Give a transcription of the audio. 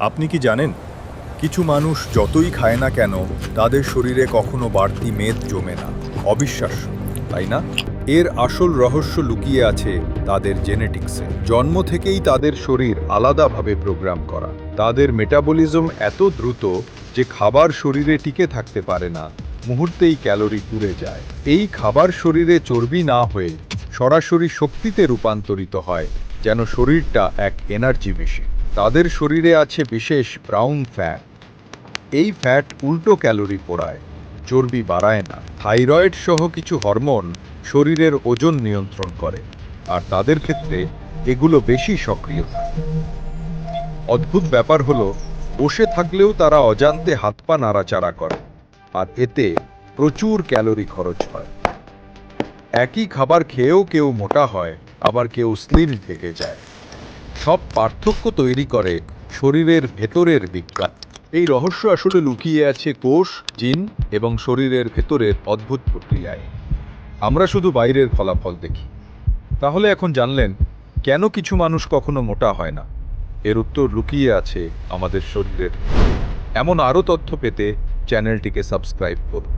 আপনি কি জানেন? কিছু মানুষ যতই খায় না কেন, তাদের শরীরে কখনো বাড়তি মেদ জমে না। অবিশ্বাস্য, তাই না? এর আসল রহস্য লুকিয়ে আছে তাদের জেনেটিক্সে। জন্ম থেকেই তাদের শরীর আলাদাভাবে প্রোগ্রাম করা। তাদের মেটাবলিজম এত দ্রুত যে খাবার শরীরে টিকে থাকতে পারে না। মুহূর্তেই ক্যালোরি পুড়ে যায়। এই খাবার শরীরে চর্বি না হয়ে সরাসরি শক্তিতে রূপান্তরিত হয়, যেন শরীরটা এক এনার্জি মেশিন। তাদের শরীরে আছে বিশেষ ব্রাউন ফ্যাট এই ফ্যাট উল্টো ক্যালোরি পোড়ায়, চর্বি বাড়ায় না। থাইরয়েড সহ কিছু হরমোন শরীরের ওজন নিয়ন্ত্রণ করে, আর তাদের ক্ষেত্রে এগুলো বেশি সক্রিয় থাকে। অদ্ভুত ব্যাপার হলো, বসে থাকলেও তারা অজান্তে হাত পা নাড়াচাড়া করে, আর এতে প্রচুর ক্যালোরি খরচ হয়। একই খাবার খেয়েও কেউ মোটা হয়, আবার কেউ স্লিম থেকে যায়। সব পার্থক্য তৈরি করে শরীরের ভেতরের বিজ্ঞান। এই রহস্য আসলে লুকিয়ে আছে কোষ, জিন এবং শরীরের ভেতরের অদ্ভুত প্রক্রিয়ায়। আমরা শুধু বাইরের ফলাফল দেখি। তাহলে এখন জানলেন, কেন কিছু মানুষ কখনো মোটা হয় না? এর উত্তর লুকিয়ে আছে আমাদের শরীরের। এমন আরও তথ্য পেতে চ্যানেলটিকে সাবস্ক্রাইব করুন।